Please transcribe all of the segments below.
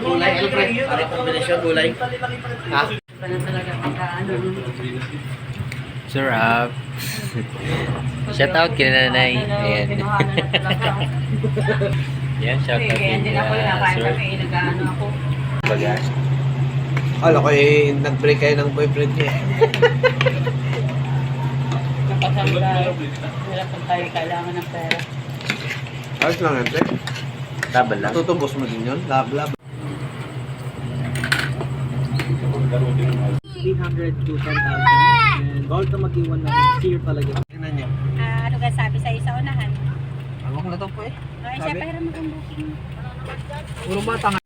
gulay, ano pre? Para kombinasyon gulay. Ha? Sarap. Shout out kina nanay. Ayan. Yan, shout out Kaya hindi na ako kina nakain Sir. Bagas. Kala ko eh, nag-break kayo ng boyfriend niya. Kapag tayo, wala pag tayo kailangan ng pera. Ayos lang yan, pre. Tabal lang. Tutubos mo din yun. Lab, lab. 300 to 10,000. And bawal ka mag-iwan ng tier talaga. Tingnan niyo. Ah, ano ka sabi sa unahan? Awak na to po eh. Ay, siya pa mo booking. Puro mata nga.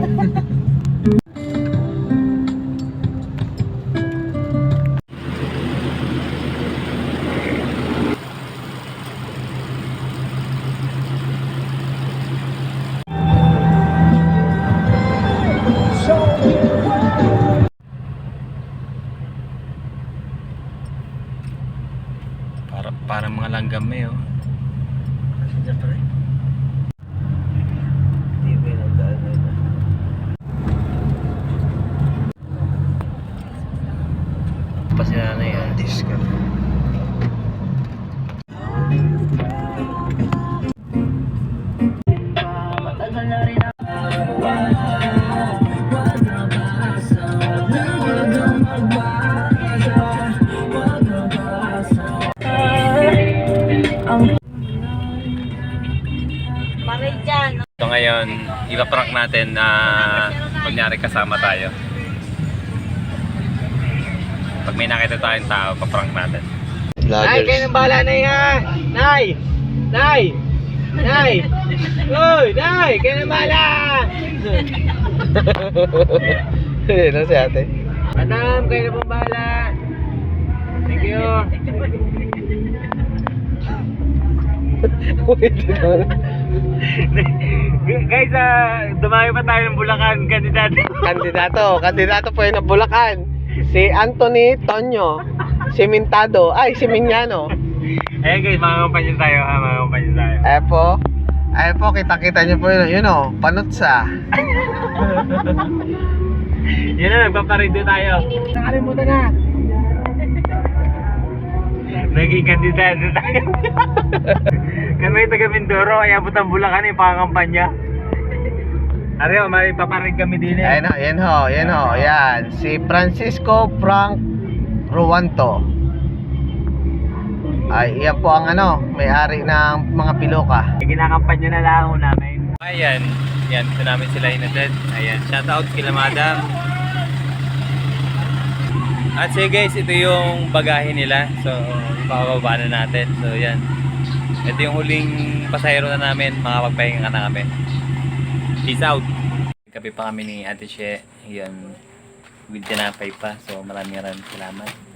Para para mga langgam eh oh. Diyan pre. Hindi ngayon, ipaprank natin na kunyari kasama tayo. Pag may nakita tayong tao, paprank natin. Nay, kayo nang bahala na yan! Nay! Nay! Nay! Uy! Nay! Kayo nang bahala! Ano si ate? Madam, kayo na pong bahala! Thank you! Guys, ah, dumami pa tayo ng Bulacan kandidato. kandidato, kandidato po yun ng Bulacan. Si Anthony Tonyo. Si Mintado. Ay, si Minyano. Ayan guys, mga kumpanya tayo, ah, mga kumpanya tayo. Eh po. Ay po, kita-kita niyo po yun. Yun o, panutsa. Yun na, nagpaparido tayo. Nakalimutan na. Naging kandidato tayo. Kami taga Mindoro, ay abot ang Bulacan yung pangampanya. Ariyo, may paparig kami din eh. Ayan ho, yan ho, yan ho, yan. Si Francisco Frank Ruanto. Ay, yan po ang ano, may-ari ng mga piloka. Kinakampanya na lang ako namin. Ayan, yan, ito namin sila inatid. Ayan, shout out kila madam. At sige guys, ito yung bagahe nila. So, ipababa na natin. So, yan. Ito yung huling pasahero na namin. Makapagpahinga na kami. Peace out! Gabi pa kami ni Ate She. Yan. With tinapay pa. So, maraming maraming salamat.